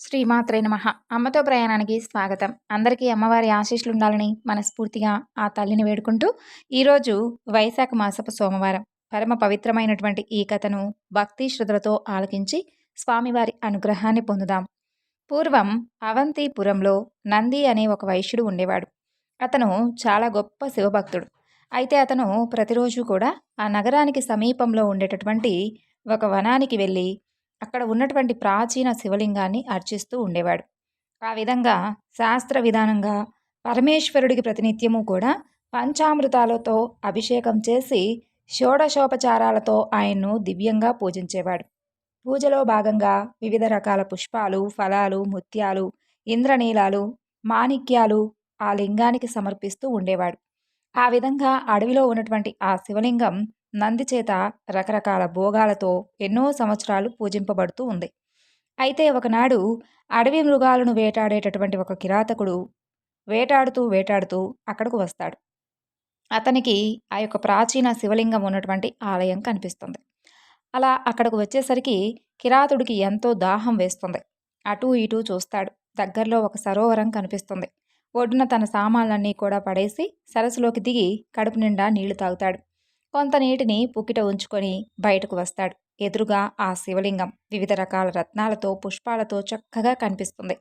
శ్రీమాత్రే నమ. అమ్మతో ప్రయాణానికి స్వాగతం. అందరికీ అమ్మవారి ఆశీస్సులు ఉండాలని మనస్ఫూర్తిగా ఆ తల్లిని వేడుకుంటూ ఈరోజు వైశాఖ మాసపు సోమవారం పరమ పవిత్రమైనటువంటి ఈ కథను భక్తి శ్రద్ధలతో ఆలకించి స్వామివారి అనుగ్రహాన్ని పొందుదాం. పూర్వం అవంతిపురంలో నంది అనే ఒక వైశ్యుడు ఉండేవాడు. అతను చాలా గొప్ప శివభక్తుడు. అయితే అతను ప్రతిరోజు కూడా ఆ నగరానికి సమీపంలో ఉండేటటువంటి ఒక వనానికి వెళ్ళి అక్కడ ఉన్నటువంటి ప్రాచీన శివలింగాన్ని అర్చిస్తూ ఉండేవాడు. ఆ విధంగా శాస్త్ర విధానంగా పరమేశ్వరుడికి ప్రతినిత్యము కూడా పంచామృతాలతో అభిషేకం చేసి షోడశోపచారాలతో ఆయన్ను దివ్యంగా పూజించేవాడు. పూజలో భాగంగా వివిధ రకాల పుష్పాలు ఫలాలు ముత్యాలు ఇంద్రనీలాలు మాణిక్యాలు ఆ లింగానికి సమర్పిస్తూ ఉండేవాడు. ఆ విధంగా అడవిలో ఉన్నటువంటి ఆ శివలింగం నంది చేత రకరకాల భోగాలతో ఎన్నో సంవత్సరాలు పూజింపబడుతూ ఉంది. అయితే ఒకనాడు అడవి మృగాలను వేటాడేటటువంటి ఒక కిరాతకుడు వేటాడుతూ వేటాడుతూ అక్కడకు వస్తాడు. అతనికి ఆ యొక్క ప్రాచీన శివలింగం ఉన్నటువంటి ఆలయం కనిపిస్తుంది. అలా అక్కడకు వచ్చేసరికి కిరాతుడికి ఎంతో దాహం వేస్తుంది. అటూ ఇటూ చూస్తాడు. దగ్గరలో ఒక సరోవరం కనిపిస్తుంది. ఒడ్డున తన సామాన్లన్నీ కూడా పడేసి సరస్సులోకి దిగి కడుపు నిండా నీళ్ళు తాగుతాడు. కొంత నీటిని పుక్కిట ఉంచుకొని బయటకు వస్తాడు. ఎదురుగా ఆ శివలింగం వివిధ రకాల రత్నాలతో పుష్పాలతో చక్కగా కనిపిస్తుంది.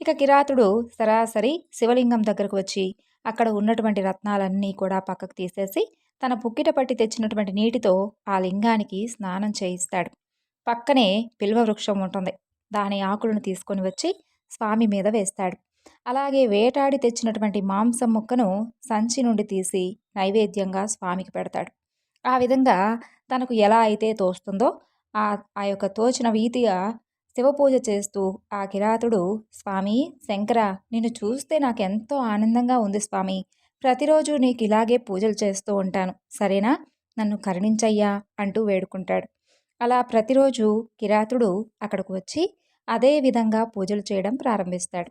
ఇక కిరాతుడు సరాసరి శివలింగం దగ్గరకు వచ్చి అక్కడ ఉన్నటువంటి రత్నాలన్నీ కూడా పక్కకు తీసేసి తన పుక్కిట పట్టి తెచ్చినటువంటి నీటితో ఆ లింగానికి స్నానం చేయిస్తాడు. పక్కనే పిల్వ వృక్షం ఉంటుంది. దాని ఆకులను తీసుకొని వచ్చి స్వామి మీద వేస్తాడు. అలాగే వేటాడి తెచ్చినటువంటి మాంసం ముక్కను సంచి నుండి తీసి నైవేద్యంగా స్వామికి పెడతాడు. ఆ విధంగా తనకు ఎలా అయితే తోస్తుందో ఆ ఆ యొక్క తోచిన వీతిగా శివపూజ చేస్తూ ఆ కిరాతుడు స్వామి శంకర నిన్ను చూస్తే నాకు ఎంతో ఆనందంగా ఉంది స్వామి. ప్రతిరోజు నీకు ఇలాగే పూజలు చేస్తూ ఉంటాను. సరేనా? నన్ను కరుణించయ్యా అంటూ వేడుకుంటాడు. అలా ప్రతిరోజు కిరాతుడు అక్కడికి వచ్చి అదే విధంగా పూజలు చేయడం ప్రారంభిస్తాడు.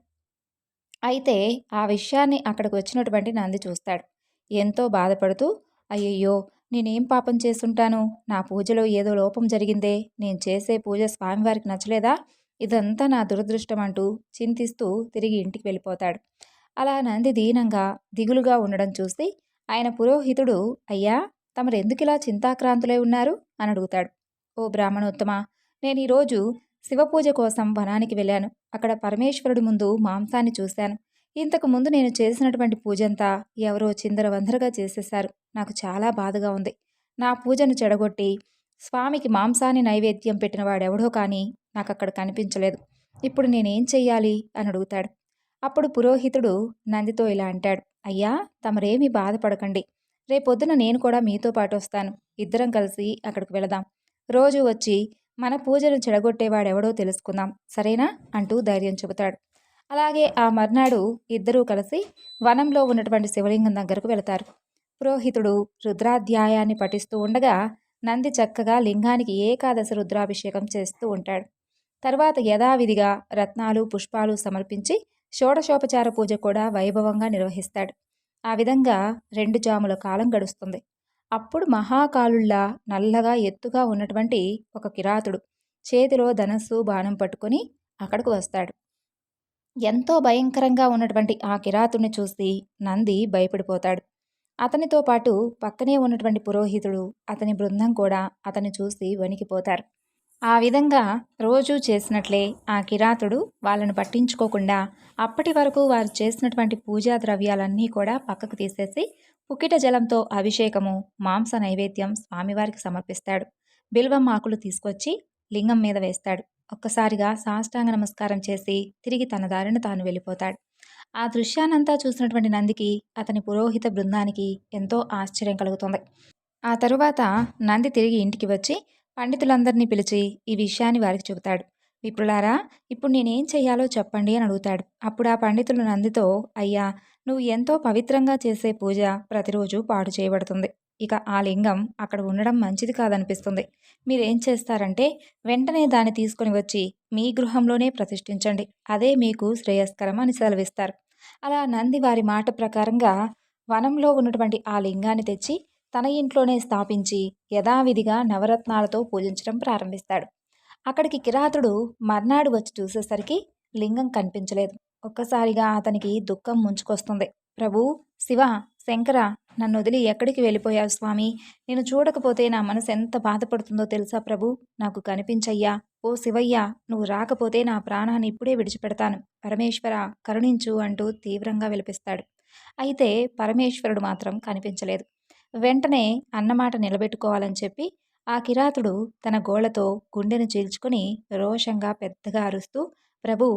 అయితే ఆ విషయాన్ని అక్కడికి వచ్చినటువంటి నంది చూస్తాడు. ఎంతో బాధపడుతూ అయ్యయ్యో నేనేం పాపం చేసుంటాను నా పూజలో ఏదో లోపం జరిగిందే. నేను చేసే పూజ స్వామివారికి నచ్చలేదా? ఇదంతా నా దురదృష్టం అంటూ చింతిస్తూ తిరిగి ఇంటికి వెళ్ళిపోతాడు. అలా నంది దీనంగా దిగులుగా ఉండడం చూసి ఆయన పురోహితుడు అయ్యా తమరు ఎందుకిలా చింతాక్రాంతులై ఉన్నారు? అని అడుగుతాడు. ఓ బ్రాహ్మణోత్తమ నేను ఈరోజు శివపూజ కోసం వనానికి వెళ్ళాను. అక్కడ పరమేశ్వరుడి ముందు మాంసాన్ని చూశాను. ఇంతకు ముందు నేను చేసినటువంటి పూజంతా ఎవరో చిందరవందరగా చేసేశారు. నాకు చాలా బాధగా ఉంది. నా పూజను చెడగొట్టి స్వామికి మాంసాన్ని నైవేద్యం పెట్టిన వాడెవడో కానీ నాకు అక్కడ కనిపించలేదు. ఇప్పుడు నేనేం చెయ్యాలి? అని అడుగుతాడు. అప్పుడు పురోహితుడు నందితో ఇలా అంటాడు. అయ్యా తమరేమీ బాధపడకండి. రేపొద్దున నేను కూడా మీతో పాటు వస్తాను. ఇద్దరం కలిసి అక్కడికి వెళదాం. రోజు వచ్చి మన పూజను చెడగొట్టేవాడెవడో తెలుసుకుందాం. సరేనా? అంటూ ధైర్యం చెబుతాడు. అలాగే ఆ మర్నాడు ఇద్దరూ కలిసి వనంలో ఉన్నటువంటి శివలింగం దగ్గరకు వెళతారు. పురోహితుడు రుద్రాధ్యాయాన్ని పఠిస్తూ ఉండగా నంది చక్కగా లింగానికి ఏకాదశ రుద్రాభిషేకం చేస్తూ ఉంటాడు. తర్వాత యథావిధిగా రత్నాలు పుష్పాలు సమర్పించి షోడశోపచార పూజ కూడా వైభవంగా నిర్వహిస్తాడు. ఆ విధంగా రెండు జాముల కాలం గడుస్తుంది. అప్పుడు మహాకాలుళ్ళ నల్లగా ఎత్తుగా ఉన్నటువంటి ఒక కిరాతుడు చేతిలో ధనస్సు బాణం పట్టుకొని అక్కడికి వస్తాడు. ఎంతో భయంకరంగా ఉన్నటువంటి ఆ కిరాతుని చూసి నంది భయపడిపోతాడు. అతనితో పాటు పక్కనే ఉన్నటువంటి పురోహితుడు అతని బృందం కూడా అతన్ని చూసి వణికిపోతారు. ఆ విధంగా రోజు చేసినట్లే ఆ కిరాతుడు వాళ్ళను పట్టించుకోకుండా అప్పటి వరకు వారు చేసినటువంటి పూజా ద్రవ్యాలన్నీ కూడా పక్కకు తీసేసి పుకిట జలంతో అభిషేకము మాంస నైవేద్యం స్వామివారికి సమర్పిస్తాడు. బిల్వం ఆకులు తీసుకొచ్చి లింగం మీద వేస్తాడు. ఒక్కసారిగా సాష్టాంగ నమస్కారం చేసి తిరిగి తన దారిని తాను వెళ్ళిపోతాడు. ఆ దృశ్యానంతా చూసినటువంటి నందికి అతని పురోహిత బృందానికి ఎంతో ఆశ్చర్యం కలుగుతుంది. ఆ తరువాత నంది తిరిగి ఇంటికి వచ్చి పండితులందరినీ పిలిచి ఈ విషయాన్ని వారికి చెబుతాడు. విప్రులారా ఇప్పుడు నేనేం చెయ్యాలో చెప్పండి అని అడుగుతాడు. అప్పుడు ఆ పండితులు నందితో అయ్యా నువ్వు ఎంతో పవిత్రంగా చేసే పూజ ప్రతిరోజు పాడు చేయబడుతుంది. ఇక ఆ లింగం అక్కడ ఉండడం మంచిది కాదనిపిస్తుంది. మీరేం చేస్తారంటే వెంటనే దాన్ని తీసుకుని వచ్చి మీ గృహంలోనే ప్రతిష్ఠించండి. అదే మీకు శ్రేయస్కరం అని సెలవిస్తారు. అలా నంది వారి మాట ప్రకారంగా వనంలో ఉన్నటువంటి ఆ లింగాన్ని తెచ్చి తన ఇంట్లోనే స్థాపించి యథావిధిగా నవరత్నాలతో పూజించడం ప్రారంభిస్తాడు. అక్కడికి కిరాతుడు మర్నాడు వచ్చి చూసేసరికి లింగం కనిపించలేదు. ఒక్కసారిగా అతనికి దుఃఖం ముంచుకొస్తుంది. ప్రభు శివ శంకర నన్ను వదిలి ఎక్కడికి వెళ్ళిపోయావు స్వామి? నేను చూడకపోతే నా మనసు ఎంత బాధపడుతుందో తెలుసా ప్రభు? నాకు కనిపించయ్యా. ఓ శివయ్య నువ్వు రాకపోతే నా ప్రాణాన్ని ఇప్పుడే విడిచిపెడతాను. పరమేశ్వర కరుణించు అంటూ తీవ్రంగా విలపిస్తాడు. అయితే పరమేశ్వరుడు మాత్రం కనిపించలేదు. వెంటనే అన్నమాట నిలబెట్టుకోవాలని చెప్పి ఆ కిరాతుడు తన గోళ్ళతో గుండెను చీల్చుకుని రోషంగా పెద్దగా అరుస్తూ ప్రభు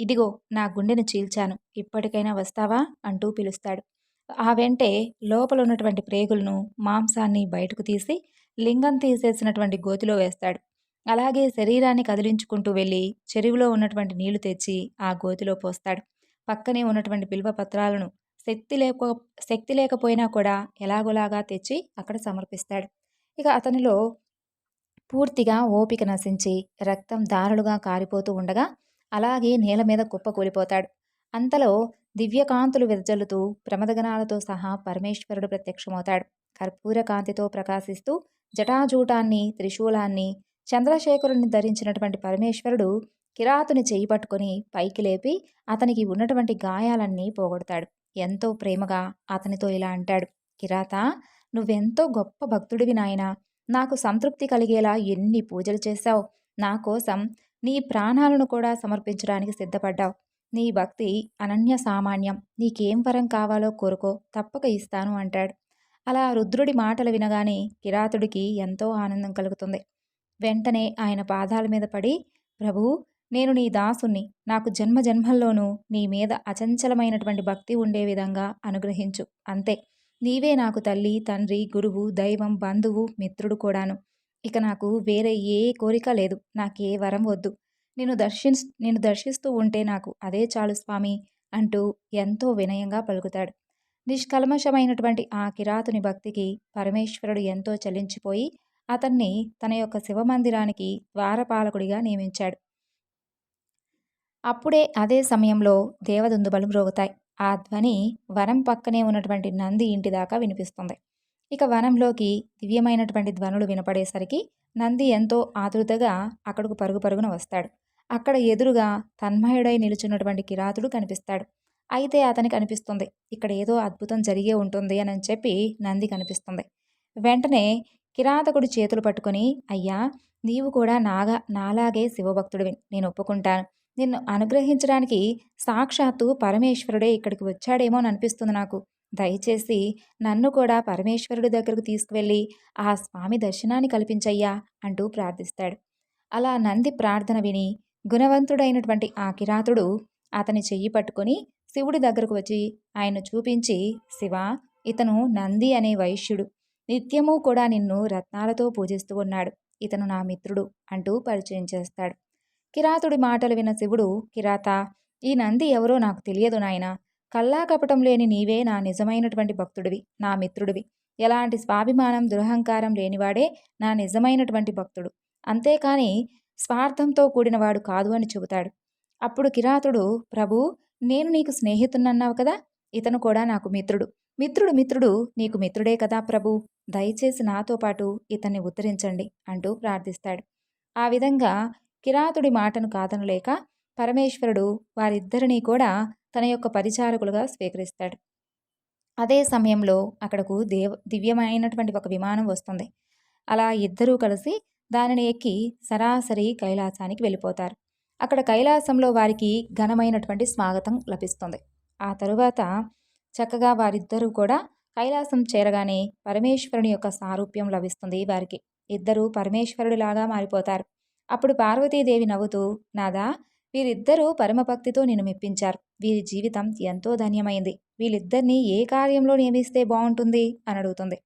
ఇదిగో నా గుండెను చీల్చాను. ఇప్పటికైనా వస్తావా? అంటూ పిలుస్తాడు. ఆ వెంటే లోపల ఉన్నటువంటి ప్రేగులను మాంసాన్ని బయటకు తీసి లింగం తీసేసినటువంటి గోతిలో వేస్తాడు. అలాగే శరీరాన్ని కదిలించుకుంటూ వెళ్ళి చెరువులో ఉన్నటువంటి నీళ్ళు తెచ్చి ఆ గోతిలో పోస్తాడు. పక్కనే ఉన్నటువంటి బిల్వ పత్రాలను శక్తి లేక శక్తి లేకపోయినా కూడా ఎలాగోలాగా తెచ్చి అక్కడ సమర్పిస్తాడు. ఇక అతనిలో పూర్తిగా ఓపిక నశించి రక్తం దారులుగా కారిపోతూ ఉండగా అలాగే నేల మీద కుప్ప కూలిపోతాడు. అంతలో దివ్యకాంతులు వెదజల్లుతూ ప్రమదగణాలతో సహా పరమేశ్వరుడు ప్రత్యక్షమవుతాడు. కర్పూర కాంతితో ప్రకాశిస్తూ జటాజూటాన్ని త్రిశూలాన్ని చంద్రశేఖరుని ధరించినటువంటి పరమేశ్వరుడు కిరాతుని చేయి పట్టుకొని పైకి లేపి అతనికి ఉన్నటువంటి గాయాలన్నీ పోగొడతాడు. ఎంతో ప్రేమగా అతనితో ఇలా అంటాడు. కిరాత నువ్వెంతో గొప్ప భక్తుడివి నాయనా. నాకు సంతృప్తి కలిగేలా ఎన్ని పూజలు చేశావు. నా కోసం నీ ప్రాణాలను కూడా సమర్పించడానికి సిద్ధపడ్డావు. నీ భక్తి అనన్య సామాన్యం. నీకేం వరం కావాలో కోరుకో తప్పక ఇస్తాను అంటాడు. అలా రుద్రుడి మాటలు వినగానే కిరాతుడికి ఎంతో ఆనందం కలుగుతుంది. వెంటనే ఆయన పాదాల మీద పడి ప్రభు నేను నీ దాసుని నాకు జన్మ జన్మల్లోనూ నీ మీద అచంచలమైనటువంటి భక్తి ఉండే విధంగా అనుగ్రహించు. అంతే. నీవే నాకు తల్లి తండ్రి గురువు దైవం బంధువు మిత్రుడు కూడాను. ఇక నాకు వేరే ఏ కోరిక లేదు. నాకే వరం వద్దు. నేను దర్శిస్ నేను దర్శిస్తూ ఉంటే నాకు అదే చాలు స్వామి అంటూ ఎంతో వినయంగా పలుకుతాడు. నిష్కల్మషమైనటువంటి ఆ కిరాతుని భక్తికి పరమేశ్వరుడు ఎంతో చలించిపోయి అతన్ని తన యొక్క శివమందిరానికి ద్వారపాలకుడిగా నియమించాడు. అప్పుడే అదే సమయంలో దేవదుందుబలు మ్రోగుతాయి. ఆ ధ్వని వనం పక్కనే ఉన్నటువంటి నంది ఇంటి దాకా వినిపిస్తుంది. ఇక వనంలోకి దివ్యమైనటువంటి ధ్వనులు వినపడేసరికి నంది ఎంతో ఆతృతగా అక్కడకు పరుగు పరుగున వస్తాడు. అక్కడ ఎదురుగా తన్మయుడై నిలుచున్నటువంటి కిరాతుడు కనిపిస్తాడు. అయితే అతని కనిపిస్తుంది ఇక్కడ ఏదో అద్భుతం జరిగే ఉంటుంది అని చెప్పి నంది కనిపిస్తుంది. వెంటనే కిరాతకుడు చేతులు పట్టుకొని అయ్యా నీవు కూడా నాగా నాలాగే శివభక్తుడివి నేను ఒప్పుకుంటాను. నిన్ను అనుగ్రహించడానికి సాక్షాత్తు పరమేశ్వరుడే ఇక్కడికి వచ్చాడేమో అనిపిస్తుంది నాకు. దయచేసి నన్ను కూడా పరమేశ్వరుడి దగ్గరకు తీసుకువెళ్ళి ఆ స్వామి దర్శనాన్ని కల్పించయ్యా అంటూ ప్రార్థిస్తాడు. అలా నంది ప్రార్థన విని గుణవంతుడైనటువంటి ఆ కిరాతుడు అతని చెయ్యి పట్టుకొని శివుడి దగ్గరకు వచ్చి ఆయన చూపించి శివ ఇతను నంది అనే వైశ్యుడు. నిత్యము కూడా నిన్ను రత్నాలతో పూజిస్తూ ఉన్నాడు. ఇతను నా మిత్రుడు అంటూ పరిచయం చేస్తాడు. కిరాతుడి మాటలు విన్న శివుడు కిరాత ఈ నంది ఎవరో నాకు తెలియదు నాయన. కల్లా కపటం లేని నీవే నా నిజమైనటువంటి భక్తుడివి నా మిత్రుడివి. ఎలాంటి స్వాభిమానం దురహంకారం లేనివాడే నా నిజమైనటువంటి భక్తుడు. అంతేకాని స్వార్థంతో కూడినవాడు కాదు అని చెబుతాడు. అప్పుడు కిరాతుడు ప్రభు నేను నీకు స్నేహితున్నన్నావు కదా ఇతను కూడా నాకు మిత్రుడు. మిత్రుడు మిత్రుడు నీకు మిత్రుడే కదా ప్రభు. దయచేసి నాతో పాటు ఇతన్ని ఉత్తరించండి అంటూ ప్రార్థిస్తాడు. ఆ విధంగా కిరాతుడి మాటను కాదనలేక పరమేశ్వరుడు వారిద్దరినీ కూడా తన యొక్క పరిచారకులుగా స్వీకరిస్తాడు. అదే సమయంలో అక్కడకు దేవ దివ్యమైనటువంటి ఒక విమానం వస్తుంది. అలా ఇద్దరూ కలిసి దానిని ఎక్కి సరాసరి కైలాసానికి వెళ్ళిపోతారు. అక్కడ కైలాసంలో వారికి ఘనమైనటువంటి స్వాగతం లభిస్తుంది. ఆ తరువాత చక్కగా వారిద్దరూ కూడా కైలాసం చేరగానే పరమేశ్వరుని యొక్క సారూప్యం లభిస్తుంది వారికి. ఇద్దరూ పరమేశ్వరుడిలాగా మారిపోతారు. అప్పుడు పార్వతీదేవి నవ్వుతూ నాదా వీరిద్దరూ పరమభక్తితో నిన్ను మెప్పించారు. వీరి జీవితం ఎంతో ధన్యమైంది. వీళ్ళిద్దరినీ ఏ కార్యంలో నియమిస్తే బాగుంటుంది? అని అడుగుతుంది.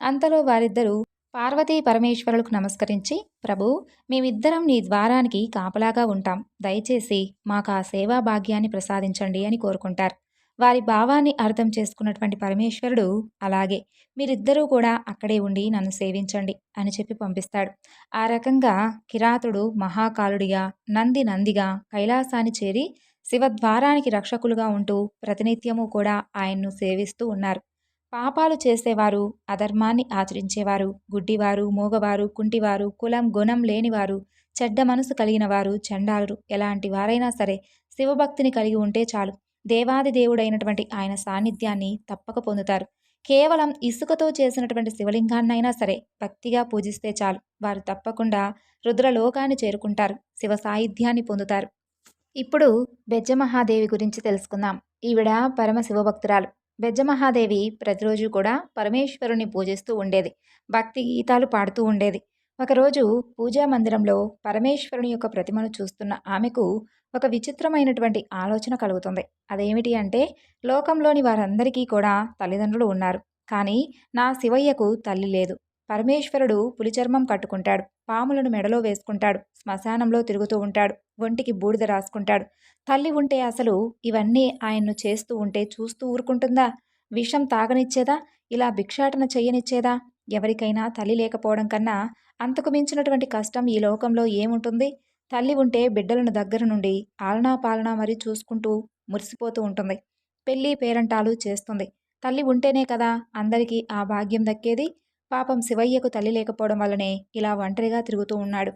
అంతలో వారిద్దరూ పార్వతీ పరమేశ్వరులకు నమస్కరించి ప్రభు మేమిద్దరం నీ ద్వారానికి కాపలాగా ఉంటాం. దయచేసి మాకు ఆ సేవా భాగ్యాన్ని ప్రసాదించండి అని కోరుకుంటారు. వారి భావాన్ని అర్థం చేసుకున్నటువంటి పరమేశ్వరుడు అలాగే మీరిద్దరూ కూడా అక్కడే ఉండి నన్ను సేవించండి అని చెప్పి పంపిస్తాడు. ఆ రకంగా కిరాతుడు మహాకాలుడిగా నంది నందిగా కైలాసాన్ని చేరి శివద్వారానికి రక్షకులుగా ఉంటూ ప్రతినిత్యము కూడా ఆయన్ను సేవిస్తూ ఉన్నారు. పాపాలు చేసేవారు అధర్మాన్ని ఆచరించేవారు గుడ్డివారు మూగవారు కుంటివారు కులం గుణం లేనివారు చెడ్డ మనసు కలిగిన వారు చండాలురు ఎలాంటి వారైనా సరే శివభక్తిని కలిగి ఉంటే చాలు. దేవాది దేవుడైనటువంటి ఆయన సాన్నిధ్యాన్ని తప్పక పొందుతారు. కేవలం ఇసుకతో చేసినటువంటి శివలింగాన్నైనా సరే భక్తిగా పూజిస్తే చాలు. వారు తప్పకుండా రుద్రలోకాన్ని చేరుకుంటారు. శివ సాహిత్యాన్ని పొందుతారు. ఇప్పుడు బెజ్జమహాదేవి గురించి తెలుసుకుందాం. ఈవిడ పరమ శివభక్తురాలు. బెజ్జమహాదేవి ప్రతిరోజు కూడా పరమేశ్వరుని పూజిస్తూ ఉండేది. భక్తి గీతాలు పాడుతూ ఉండేది. ఒకరోజు పూజా మందిరంలో పరమేశ్వరుని యొక్క ప్రతిమను చూస్తున్న ఆమెకు ఒక విచిత్రమైనటువంటి ఆలోచన కలుగుతుంది. అదేమిటి అంటే లోకంలోని వారందరికీ కూడా తల్లిదండ్రులు ఉన్నారు. కానీ నా శివయ్యకు తల్లి లేదు. పరమేశ్వరుడు పులిచర్మం కట్టుకుంటాడు. పాములను మెడలో వేసుకుంటాడు. శ్మశానంలో తిరుగుతూ ఉంటాడు. ఒంటికి బూడిద రాసుకుంటాడు. తల్లి ఉంటే అసలు ఇవన్నీ ఆయన్ను చేస్తూ ఉంటే చూస్తూ ఊరుకుంటుందా? విషం తాగనిచ్చేదా? ఇలా భిక్షాటన చెయ్యనిచ్చేదా? ఎవరికైనా తల్లి లేకపోవడం కన్నా అంతకు మించినటువంటి కష్టం ఈ లోకంలో ఏముంటుంది? తల్లి ఉంటే బిడ్డలను దగ్గర నుండి ఆలనా పాలనా మరి చూసుకుంటూ మురిసిపోతూ ఉంటుంది. పెళ్ళి పేరంటాలు చేస్తుంది. తల్లి ఉంటేనే కదా అందరికీ ఆ భాగ్యం దక్కేది? పాపం శివయ్యకు తల్లి లేకపోవడం వల్లనే ఇలా ఒంటరిగా తిరుగుతూ ఉన్నాడు.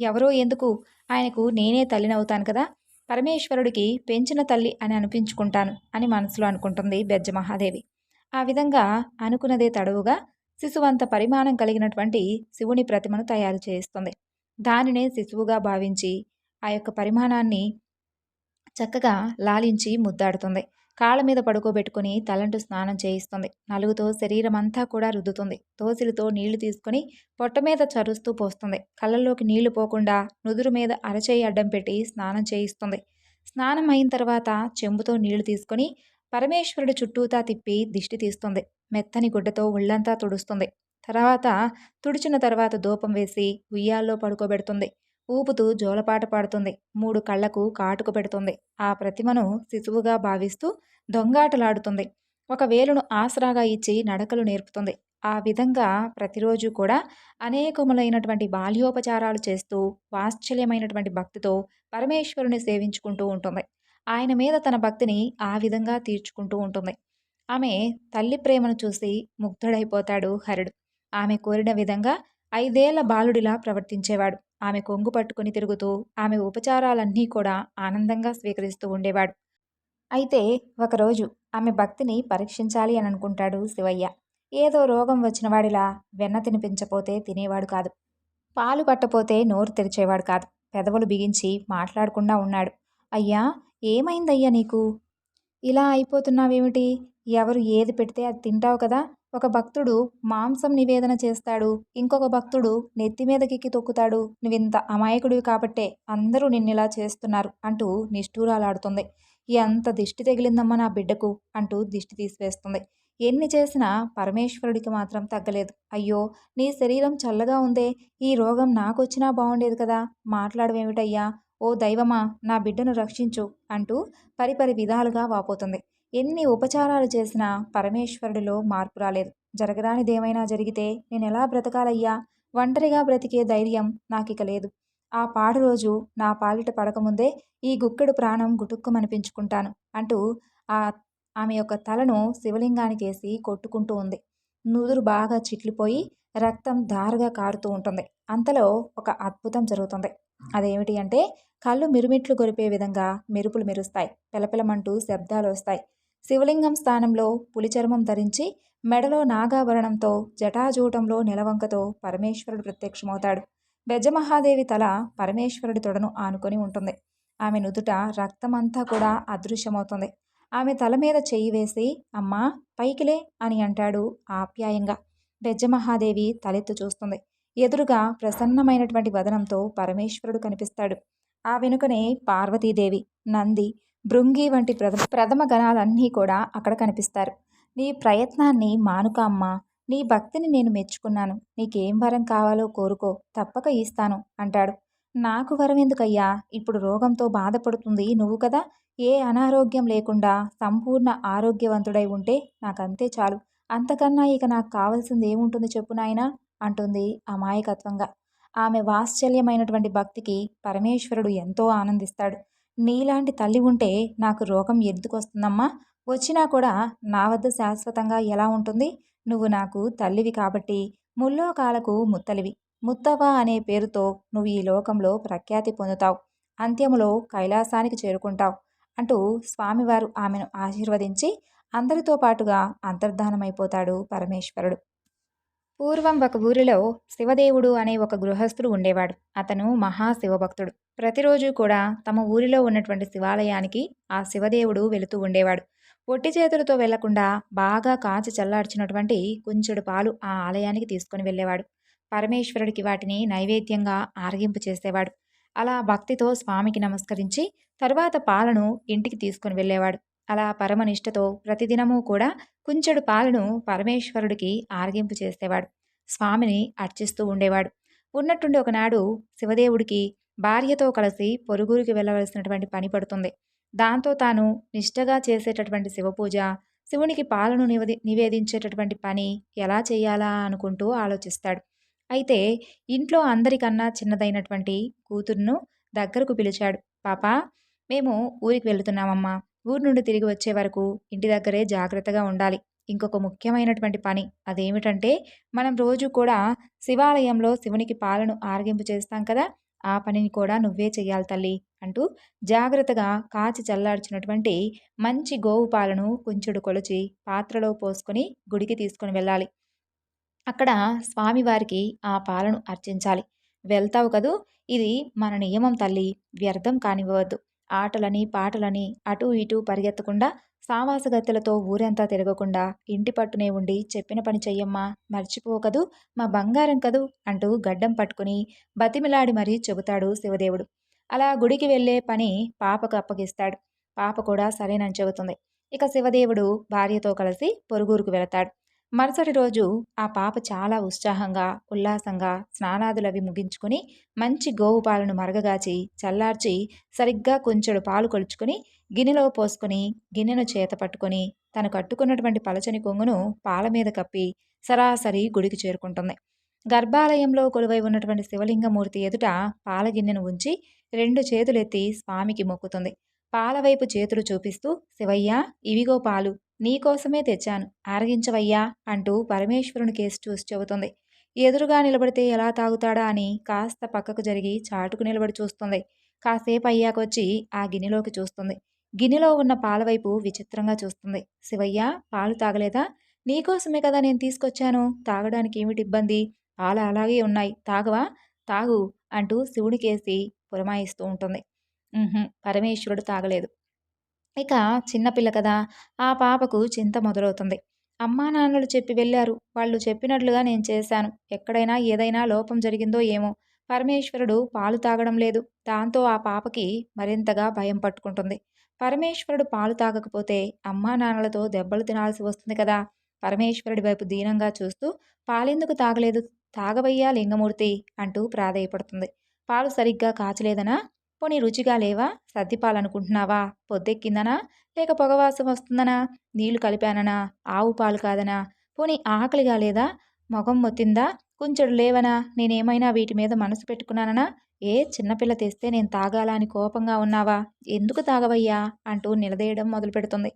ఎవరో ఎందుకు? ఆయనకు నేనే తల్లినవుతాను కదా? పరమేశ్వరుడికి పెంచిన తల్లి అని అనిపించుకుంటాను అని మనసులో అనుకుంటుంది బెజ్జ మహాదేవి ఆ విధంగా అనుకున్నదే తడవుగా శిశువంత పరిమాణం కలిగినటువంటి శివుని ప్రతిమను తయారు చేస్తుంది. దానినే శిశువుగా భావించి ఆ యొక్క పరిమాణాన్ని చక్కగా లాలించి ముద్దాడుతుంది. కాళ్ళ మీద పడుకోబెట్టుకుని తలంటు స్నానం చేయిస్తుంది. నలుగుతో శరీరం అంతా కూడా రుద్దుతుంది. తోసిలితో నీళ్ళు తీసుకుని పొట్ట మీద చరుస్తూ పోస్తుంది. కళ్ళల్లోకి నీళ్ళు పోకుండా నుదురు మీద అరచేయి అడ్డం పెట్టి స్నానం చేయిస్తుంది. స్నానం అయిన తర్వాత చెంబుతో నీళ్ళు తీసుకొని పరమేశ్వరుడు చుట్టూతా తిప్పి దిష్టి తీస్తుంది. మెత్తని గుడ్డతో ఒళ్ళంతా తుడుస్తుంది. తర్వాత తుడిచిన తర్వాత దూపం వేసి ఉయ్యాల్లో పడుకోబెడుతుంది. ఊపుతూ జోలపాట పాడుతుంది. మూడు కళ్ళకు కాటుకు పెడుతుంది. ఆ ప్రతిమను శిశువుగా భావిస్తూ దొంగాటలాడుతుంది. ఒక వేలును ఆసరాగా ఇచ్చి నడకలు నేర్పుతుంది. ఆ విధంగా ప్రతిరోజు కూడా అనేకములైనటువంటి బాల్యోపచారాలు చేస్తూ వాత్సల్యమైనటువంటి భక్తితో పరమేశ్వరుని సేవించుకుంటూ ఉంటుంది. ఆయన మీద తన భక్తిని ఆ విధంగా తీర్చుకుంటూ ఉంటుంది. ఆమె తల్లి ప్రేమను చూసి ముగ్ధుడైపోతాడు హరుడు. ఆమె కోరిన విధంగా ఐదేళ్ళ బాలుడిలా ప్రవర్తించేవాడు. ఆమె కొంగు పట్టుకుని తిరుగుతూ ఆమె ఉపచారాలన్నీ కూడా ఆనందంగా స్వీకరిస్తూ ఉండేవాడు. అయితే ఒకరోజు ఆమె భక్తిని పరీక్షించాలి అని అనుకుంటాడు శివయ్య. ఏదో రోగం వచ్చినవాడిలా వెన్న తినిపించపోతే తినేవాడు కాదు. పాలు పట్టపోతే నోరు తెరిచేవాడు కాదు. పెదవులు బిగించి మాట్లాడకుండా ఉన్నాడు. అయ్యా ఏమైందయ్యా నీకు? ఇలా అయిపోతున్నావేమిటి? ఎవరు ఏది పెడితే అది తింటావు కదా? ఒక భక్తుడు మాంసం నివేదన చేస్తాడు. ఇంకొక భక్తుడు నెత్తి మీదకెక్కి తొక్కుతాడు. నువ్వింత అమాయకుడివి కాబట్టే అందరూ నిన్నిలా చేస్తున్నారు అంటూ నిష్ఠూరాలాడుతుంది. ఎంత దిష్టి తగిలిందమ్మా నా బిడ్డకు అంటూ దిష్టి తీసివేస్తుంది. ఎన్ని చేసినా పరమేశ్వరుడికి మాత్రం తగ్గలేదు. అయ్యో నీ శరీరం చల్లగా ఉందే ఈ రోగం నాకొచ్చినా బాగుండేది కదా. మాట్లాడవేమిటయ్యా? ఓ దైవమా నా బిడ్డను రక్షించు అంటూ పరిపరి విధాలుగా వాపోతుంది. ఎన్ని ఉపచారాలు చేసినా పరమేశ్వరుడిలో మార్పు రాలేదు. జరగరానిదేమైనా జరిగితే నేను ఎలా బ్రతకాలయ్యా? ఒంటరిగా బ్రతికే ధైర్యం నాకిక లేదు. ఆ పాడు రోజు నా పాలిట పడకముందే ఈ గుక్కెడు ప్రాణం గుటుక్కుమనిపించుకుంటాను అంటూ ఆ ఆమె యొక్క తలను శివలింగానికేసి కొట్టుకుంటూ ఉంది. నుదురు బాగా చిట్లిపోయి రక్తం దారుగా కారుతూ ఉంటుంది. అంతలో ఒక అద్భుతం జరుగుతుంది. అదేమిటి అంటే కళ్ళు మిరుమిట్లు గొరిపే విధంగా మెరుపులు మెరుస్తాయి. పిలపిలమంటూ శబ్దాలు వస్తాయి. శివలింగం స్థానంలో పులిచర్మం ధరించి మెడలో నాగాభరణంతో జటాజూటంలో నిలవంకతో పరమేశ్వరుడు ప్రత్యక్షమవుతాడు. బెజ్జమహాదేవి తల పరమేశ్వరుడి తొడను ఆనుకొని ఉంటుంది. ఆమె నుదుట రక్తమంతా కూడా అదృశ్యమవుతుంది. ఆమె తల మీద చెయ్యి వేసి అమ్మా పైకిలే అని అంటాడు ఆప్యాయంగా. బెజ్జమహాదేవి తలెత్తు చూస్తుంది. ఎదురుగా ప్రసన్నమైనటువంటి వదనంతో పరమేశ్వరుడు కనిపిస్తాడు. ఆ వెనుకనే పార్వతీదేవి నంది భృంగి వంటి ప్రథమ ప్రథమ గణాలన్నీ కూడా అక్కడ కనిపిస్తారు. నీ ప్రయత్నాన్ని మానుక అమ్మా. నీ భక్తిని నేను మెచ్చుకున్నాను. నీకేం వరం కావాలో కోరుకో. తప్పక ఇస్తాను అంటాడు. నాకు వరం ఎందుకయ్యా? ఇప్పుడు రోగంతో బాధపడుతుంది నువ్వు కదా. ఏ అనారోగ్యం లేకుండా సంపూర్ణ ఆరోగ్యవంతుడై ఉంటే నాకంతే చాలు. అంతకన్నా ఇక నాకు కావాల్సింది ఏముంటుంది చెప్పు నాయనా అంటుంది అమాయకత్వంగా. ఆమె వాత్సల్యమైనటువంటి భక్తికి పరమేశ్వరుడు ఎంతో ఆనందిస్తాడు. నీలాంటి తల్లి ఉంటే నాకు రోగం ఎందుకు వస్తుందమ్మా వచ్చినా కూడా నా వద్ద శాశ్వతంగా ఎలా ఉంటుంది? నువ్వు నాకు తల్లివి కాబట్టి ముల్లోకాలకు ముత్తలివి. ముత్తవ అనే పేరుతో నువ్వు ఈ లోకంలో ప్రఖ్యాతి పొందుతావు. అంత్యములో కైలాసానికి చేరుకుంటావు అంటూ స్వామివారు ఆమెను ఆశీర్వదించి అందరితో పాటుగా అంతర్ధానమైపోతాడు పరమేశ్వరుడు. పూర్వం ఒక ఊరిలో శివదేవుడు అనే ఒక గృహస్థుడు ఉండేవాడు. అతను మహాశివభక్తుడు ప్రతిరోజు కూడా తమ ఊరిలో ఉన్నటువంటి శివాలయానికి ఆ శివదేవుడు వెళుతూ ఉండేవాడు. ఒట్టి చేతులతో వెళ్ళకుండా బాగా కాచి చల్లార్చినటువంటి కొంచెడు పాలు ఆ ఆలయానికి తీసుకుని వెళ్ళేవాడు. పరమేశ్వరుడికి వాటిని నైవేద్యంగా ఆరగింపు చేసేవాడు. అలా భక్తితో స్వామికి నమస్కరించి తరువాత పాలను ఇంటికి తీసుకుని వెళ్ళేవాడు. అలా పరమనిష్టతో ప్రతిదినము కూడా కుంచెడు పాలను పరమేశ్వరుడికి ఆరగింపు చేసేవాడు. స్వామిని అర్చిస్తూ ఉండేవాడు. ఉన్నట్టుండి ఒకనాడు శివదేవుడికి భార్యతో కలిసి పొరుగురికి వెళ్ళవలసినటువంటి పని పడుతుంది. దాంతో తాను నిష్టగా చేసేటటువంటి శివపూజ శివునికి పాలను నివేది నివేదించేటటువంటి పని ఎలా చేయాలా అనుకుంటూ ఆలోచిస్తాడు. అయితే ఇంట్లో అందరికన్నా చిన్నదైనటువంటి కూతురును దగ్గరకు పిలిచాడు. పాప మేము ఊరికి వెళుతున్నామమ్మా. ఊరు నుండి తిరిగి వచ్చే వరకు ఇంటి దగ్గరే జాగ్రత్తగా ఉండాలి. ఇంకొక ముఖ్యమైనటువంటి పని అదేమిటంటే మనం రోజు కూడా శివాలయంలో శివునికి పాలను ఆరగింపు చేస్తాం కదా ఆ పనిని కూడా నువ్వే చెయ్యాలి తల్లి అంటూ జాగ్రత్తగా కాచి చల్లార్చినటువంటి మంచి గోవు పాలను కొంచెడు కొలిచి పాత్రలో పోసుకొని గుడికి తీసుకొని వెళ్ళాలి. అక్కడ స్వామివారికి ఆ పాలను అర్చించాలి. వెళ్తావు కదూ ఇది మన నియమం తల్లి వ్యర్థం కానివ్వవద్దు. ఆటలని పాటలని అటూ ఇటూ పరిగెత్తకుండా సావాసగత్తెలతో ఊరంతా తిరగకుండా ఇంటి పట్టునే ఉండి చెప్పిన పని చెయ్యమ్మా మర్చిపోకదు మా బంగారం కదూ అంటూ గడ్డం పట్టుకుని బతిమిలాడి మరీ చెబుతాడు శివదేవుడు. అలా గుడికి వెళ్ళే పని పాపకు అప్పగిస్తాడు. పాప కూడా సరేనని చెబుతుంది. ఇక శివదేవుడు భార్యతో కలిసి పొరుగురుకు వెళతాడు. మరుసటి రోజు ఆ పాప చాలా ఉత్సాహంగా ఉల్లాసంగా స్నానాదులవి ముగించుకొని మంచి గోవు పాలను మరగగాచి చల్లార్చి సరిగ్గా కొంచెడు పాలు కొలుచుకుని గిన్నెలో పోసుకొని గిన్నెను చేత పట్టుకొని తను కట్టుకున్నటువంటి పలచని కొంగును పాల మీద కప్పి సరాసరి గుడికి చేరుకుంటుంది. గర్భాలయంలో కొలువై ఉన్నటువంటి శివలింగమూర్తి ఎదుట పాల గిన్నెను ఉంచి రెండు చేతులెత్తి స్వామికి మొక్కుతుంది. పాలవైపు చేతులు చూపిస్తూ శివయ్య ఇవిగో పాలు నీకోసమే తెచ్చాను. ఆరగించవయ్యా అంటూ పరమేశ్వరుని కేసు చూసి చెబుతుంది. ఎదురుగా నిలబడితే ఎలా తాగుతాడా అని కాస్త పక్కకు జరిగి చాటుకు నిలబడి చూస్తుంది. కాసేపు అయ్యాకొచ్చి ఆ గిన్నెలోకి చూస్తుంది. గిన్నెలో ఉన్న పాలవైపు విచిత్రంగా చూస్తుంది. శివయ్య పాలు తాగలేదా? నీకోసమే కదా నేను తీసుకొచ్చాను. తాగడానికి ఏమిటి ఇబ్బంది? పాలు అలాగే ఉన్నాయి. తాగవా? తాగు అంటూ శివుడికేసి పురమాయిస్తూ ఉంటుంది. పరమేశ్వరుడు తాగలేదు. ఇక చిన్నపిల్ల కదా ఆ పాపకు చింత మొదలవుతుంది. అమ్మా నాన్నలు చెప్పి వెళ్ళారు. వాళ్ళు చెప్పినట్లుగా నేను చేశాను. ఎక్కడైనా ఏదైనా లోపం జరిగిందో ఏమో. పరమేశ్వరుడు పాలు తాగడం లేదు. దాంతో ఆ పాపకి మరింతగా భయం పట్టుకుంటుంది. పరమేశ్వరుడు పాలు తాగకపోతే అమ్మా నాన్నలతో దెబ్బలు తినాల్సి వస్తుంది కదా. పరమేశ్వరుడి వైపు దీనంగా చూస్తూ పాలెందుకు తాగలేదు? తాగవయ్యా లింగమూర్తి అంటూ ప్రాధేయపడుతుంది. పాలు సరిగ్గా కాచలేదనా? పోనీ రుచిగా లేవా? సర్దిపాలనుకుంటున్నావా పొద్దెక్కిందనా? లేక పొగవాసం వస్తుందనా? నీళ్ళు కలిపాననా? ఆవు పాలు కాదనా? పోనీ ఆకలిగా లేదా? మొగం మొత్తిందా? కొంచెడు లేవనా? నేనేమైనా వీటి మీద మనసు పెట్టుకున్నాననా? ఏ చిన్నపిల్ల తెస్తే నేను తాగాలా అని కోపంగా ఉన్నావా? ఎందుకు తాగవయ్యా? అంటూ నిలదీయడం మొదలుపెడుతుంది.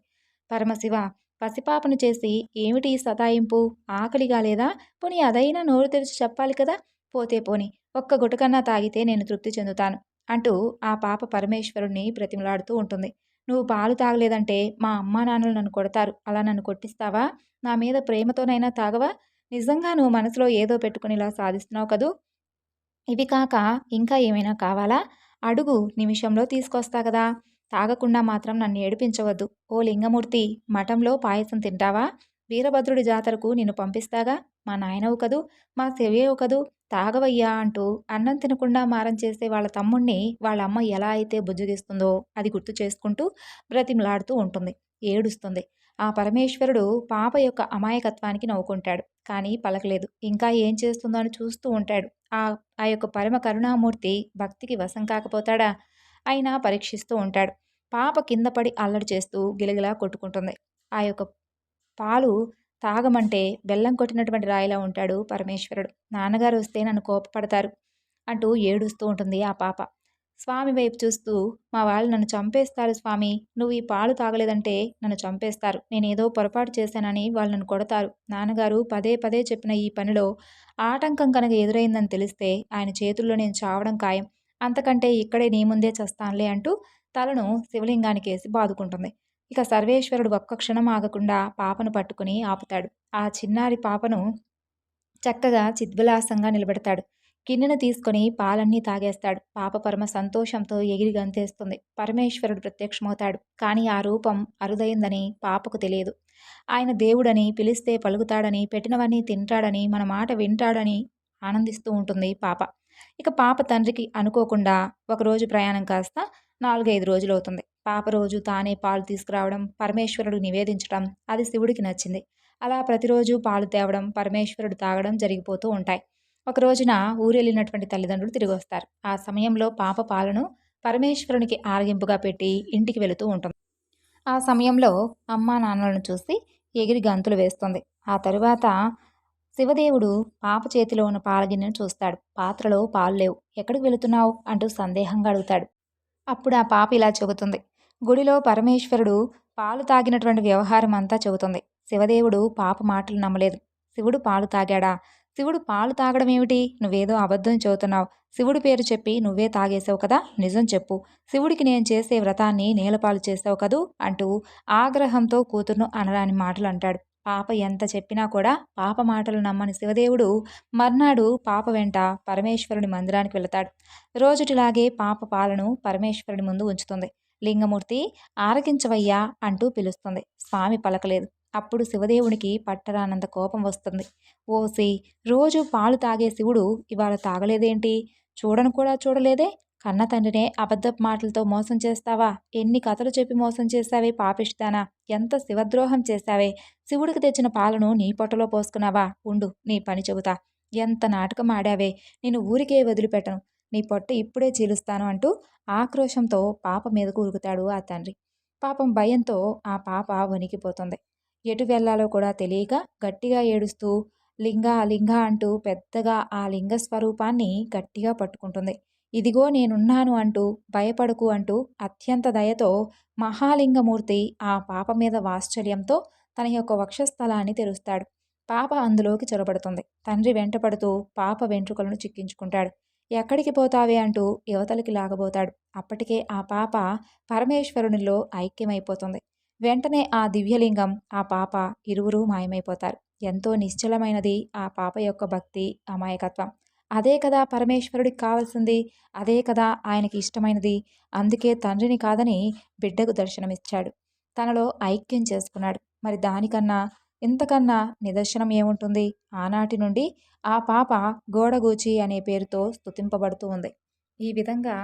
పరమశివ పసిపాపను చేసి ఏమిటి సతాయింపు? ఆకలిగా లేదా? పోనీ అదైనా నోరు తెరిచి చెప్పాలి కదా? పోతే పోని ఒక్క గుటకన్నా తాగితే నేను తృప్తి చెందుతాను. అంటూ ఆ పాప పరమేశ్వరుణ్ణి ప్రతిమలాడుతూ ఉంటుంది. నువ్వు పాలు తాగలేదంటే మా అమ్మా నాన్నలు నన్ను కొడతారు. అలా నన్ను కొట్టిస్తావా? నా మీద ప్రేమతోనైనా తాగవా? నిజంగా నువ్వు మనసులో ఏదో పెట్టుకుని ఇలా సాధిస్తున్నావు కదూ? ఇవి కాక ఇంకా ఏమైనా కావాలా? అడుగు నిమిషంలో తీసుకొస్తా కదా. తాగకుండా మాత్రం నన్ను ఏడిపించవద్దు. ఓ లింగమూర్తి మఠంలో పాయసం తింటావా? వీరభద్రుడి జాతరకు నిన్ను పంపిస్తాగా? మా నాయనవు కదూ మా శివయవు కదూ తాగవయ్యా అంటూ అన్నం తినకుండా మారం చేసే వాళ్ళ తమ్ముణ్ణి వాళ్ళ అమ్మ ఎలా అయితే బుజ్జగిస్తుందో అది గుర్తు చేసుకుంటూ బ్రతిమలాడుతూ ఉంటుంది ఏడుస్తుంది. ఆ పరమేశ్వరుడు పాప యొక్క అమాయకత్వానికి నవ్వుకుంటాడు కానీ పలకలేదు. ఇంకా ఏం చేస్తుందో అని చూస్తూ ఉంటాడు. ఆ ఆ యొక్క పరమ కరుణామూర్తి భక్తికి వశం కాకపోతాడా? అయినా పరీక్షిస్తూ ఉంటాడు. పాప కింద పడి అల్లడి చేస్తూ గిలగిలా కొట్టుకుంటుంది. ఆ యొక్క పాలు తాగమంటే బెల్లం కొట్టినటువంటి రాయిలా ఉంటాడు పరమేశ్వరుడు. నాన్నగారు వస్తే నన్ను కోపపడతారు అంటూ ఏడుస్తూ ఉంటుంది ఆ పాప. స్వామి వైపు చూస్తూ మా వాళ్ళు నన్ను చంపేస్తారు స్వామి. నువ్వు ఈ పాలు తాగలేదంటే నన్ను చంపేస్తారు. నేనేదో పొరపాటు చేశానని వాళ్ళు నన్ను కొడతారు. నాన్నగారు పదే పదే చెప్పిన ఈ పనిలో ఆటంకం కనుక ఎదురైందని తెలిస్తే ఆయన చేతుల్లో నేను చావడం ఖాయం. అంతకంటే ఇక్కడే నీ ముందే చస్తానులే అంటూ తలను శివలింగానికి వేసి బాదుకుంటుంది. ఇక సర్వేశ్వరుడు ఒక్క క్షణం ఆగకుండా పాపను పట్టుకుని ఆపుతాడు. ఆ చిన్నారి పాపను చక్కగా చిద్విలాసంగా నిలబెడతాడు. గిన్నెను తీసుకొని పాలన్నీ తాగేస్తాడు. పాప పరమ సంతోషంతో ఎగిరి గంతేస్తుంది. పరమేశ్వరుడు ప్రత్యక్షమవుతాడు. కానీ ఆ రూపం అరుదైందని పాపకు తెలియదు. ఆయన దేవుడని పిలిస్తే పలుకుతాడని పెట్టినవన్నీ తింటాడని మన మాట వింటాడని ఆనందిస్తూ ఉంటుంది పాప. ఇక పాప తండ్రికి అనుకోకుండా ఒకరోజు ప్రయాణం కాస్త నాలుగైదు రోజులు అవుతుంది పాప రోజు తానే పాలు తీసుకురావడం పరమేశ్వరుడు నివేదించడం అది శివుడికి నచ్చింది. అలా ప్రతిరోజు పాలు తేవడం పరమేశ్వరుడు తాగడం జరిగిపోతూ ఉంటాయి. ఒక రోజున ఊరెళ్ళినటువంటి తల్లిదండ్రులు తిరిగి వస్తారు ఆ సమయంలో పాప పాలను పరమేశ్వరునికి ఆరగింపుగా పెట్టి ఇంటికి వెళుతూ ఉంటుంది. ఆ సమయంలో అమ్మా నాన్నలను చూసి ఎగిరి గంతులు వేస్తుంది. ఆ తరువాత శివదేవుడు పాప చేతిలో ఉన్న పాలగిన్నెను చూస్తాడు. పాత్రలో పాలు లేవు. ఎక్కడికి వెళుతున్నావు? అంటూ సందేహంగా అడుగుతాడు. అప్పుడు ఆ పాప ఇలా చెబుతుంది. గుడిలో పరమేశ్వరుడు పాలు తాగినటువంటి వ్యవహారం అంతా చెబుతుంది. శివదేవుడు పాప మాటలు నమ్మలేదు. శివుడు పాలు తాగాడా? శివుడు పాలు తాగడం ఏమిటి? నువ్వేదో అబద్ధం చెబుతున్నావు. శివుడి పేరు చెప్పి నువ్వే తాగేసావు కదా? నిజం చెప్పు. శివుడికి నేను చేసే వ్రతాన్ని నేలపాలు చేసావు కదూ? అంటూ ఆగ్రహంతో కూతురును అనరాని మాటలు అంటాడు. పాప ఎంత చెప్పినా కూడా పాప మాటలు నమ్మని శివదేవుడు మర్నాడు పాప వెంట పరమేశ్వరుని మందిరానికి వెళతాడు. రోజుటిలాగే పాప పాలను పరమేశ్వరుని ముందు ఉంచుతుంది. లింగమూర్తి ఆరగించవయ్యా అంటూ పిలుస్తుంది. స్వామి పలకలేదు. అప్పుడు శివదేవునికి పట్టరానంత కోపం వస్తుంది. ఓసి రోజు పాలు తాగే శివుడు ఇవాళ తాగలేదేంటి? చూడను కూడా చూడలేదే? కన్న తండ్రినే అబద్ధపు మాటలతో మోసం చేస్తావా? ఎన్ని కథలు చెప్పి మోసం చేశావే పాపిష్టానా? ఎంత శివద్రోహం చేశావే? శివుడికి తెచ్చిన పాలను నీ పొట్టలో పోసుకున్నావా? ఉండు నీ పని చెబుతా. ఎంత నాటకం ఆడావే? నేను ఊరికే వదిలిపెట్టను. నీ పొట్ట ఇప్పుడే చీలుస్తాను అంటూ ఆక్రోశంతో పాప మీదకు ఉరుకుతాడు ఆ తండ్రి. పాపం భయంతో ఆ పాప వణికిపోతుంది. ఎటు వెళ్ళాలో కూడా తెలియక గట్టిగా ఏడుస్తూ లింగా లింగా అంటూ పెద్దగా ఆ లింగ స్వరూపాన్ని గట్టిగా పట్టుకుంటుంది. ఇదిగో నేనున్నాను అంటూ భయపడకు అంటూ అత్యంత దయతో మహాలింగమూర్తి ఆ పాప మీద వాత్సల్యంతో తన యొక్క వక్షస్థలాన్ని తెరుస్తాడు. పాప అందులోకి చొరబడుతుంది. తండ్రి వెంటపడుతూ పాప వెంట్రుకలను చిక్కించుకుంటాడు. ఎక్కడికి పోతావే అంటూ యువతలకి లాగబోతాడు. అప్పటికే ఆ పాప పరమేశ్వరునిలో ఐక్యమైపోతుంది. వెంటనే ఆ దివ్యలింగం ఆ పాప ఇరువురు మాయమైపోతారు. ఎంతో నిశ్చలమైనది ఆ పాప యొక్క భక్తి అమాయకత్వం. అదే కదా పరమేశ్వరుడికి కావాల్సింది అదే కదా ఆయనకి ఇష్టమైనది. అందుకే తండ్రిని కాదని బిడ్డకు దర్శనమిచ్చాడు. తనలో ఐక్యం చేసుకున్నాడు. మరి దానికన్నా ఇంతకన్నా నిదర్శనం ఏముంటుంది? ఆనాటి నుండి ఆ పాప గోడగూచి అనే పేరుతో స్తుతింపబడుతూ ఉంది. ఈ విధంగా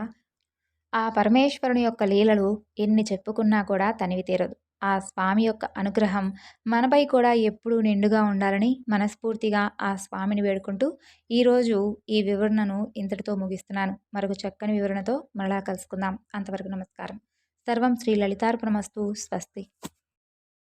ఆ పరమేశ్వరుని యొక్క లీలలు ఎన్ని చెప్పుకున్నా కూడా తనివి తీరదు. ఆ స్వామి యొక్క అనుగ్రహం మనపై కూడా ఎప్పుడూ నిండుగా ఉండాలని మనస్ఫూర్తిగా ఆ స్వామిని వేడుకుంటూ ఈరోజు ఈ వివరణను ఇంతటితో ముగిస్తున్నాను. మరొక చక్కని వివరణతో మరలా కలుసుకుందాం. అంతవరకు నమస్కారం. సర్వం శ్రీ లలితార్పణమస్తు. స్వస్తి.